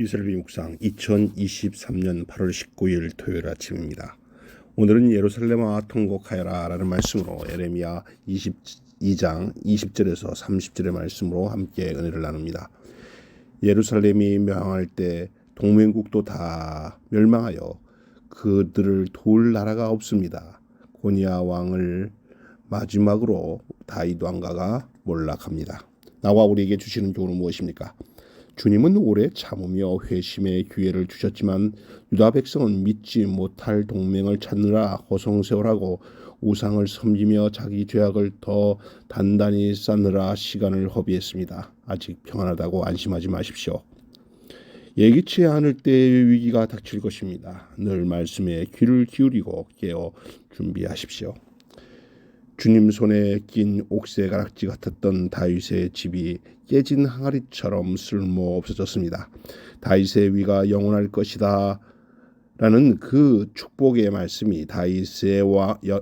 이슬비 묵상 2023년 8월 19일 토요일 아침입니다. 오늘은 예루살렘아 통곡하여라 라는 말씀으로 에레미야 22장 20절에서 30절의 말씀으로 함께 은혜를 나눕니다. 예루살렘이 멸망할 때 동맹국도 다 멸망하여 그들을 도울 나라가 없습니다. 고니아 왕을 마지막으로 다윗 왕가가 몰락합니다. 나와 우리에게 주시는 교훈은 무엇입니까? 주님은 오래 참으며 회심의 기회를 주셨지만 유다 백성은 믿지 못할 동맹을 찾느라 허송세월하고 우상을 섬기며 자기 죄악을 더 단단히 쌓느라 시간을 허비했습니다. 아직 평안하다고 안심하지 마십시오. 예기치 않을 때의 위기가 닥칠 것입니다. 늘 말씀에 귀를 기울이고 깨어 준비하십시오. 주님 손에 낀 옥새 가락지 같았던 다윗의 집이 깨진 항아리처럼 쓸모 없어졌습니다. 다윗의 위가 영원할 것이다. 라는 그 축복의 말씀이 다윗의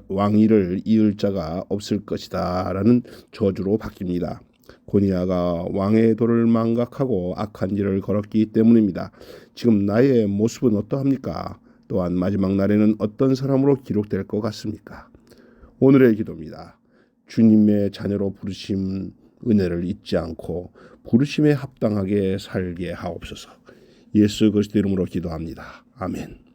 왕위를 이을 자가 없을 것이다. 라는 저주로 바뀝니다. 고니아가 왕의 도를 망각하고 악한 길을 걸었기 때문입니다. 지금 나의 모습은 어떠합니까? 또한 마지막 날에는 어떤 사람으로 기록될 것 같습니까? 오늘의 기도입니다. 주님의 자녀로 부르심 은혜를 잊지 않고 부르심에 합당하게 살게 하옵소서. 예수 그리스도 이름으로 기도합니다. 아멘.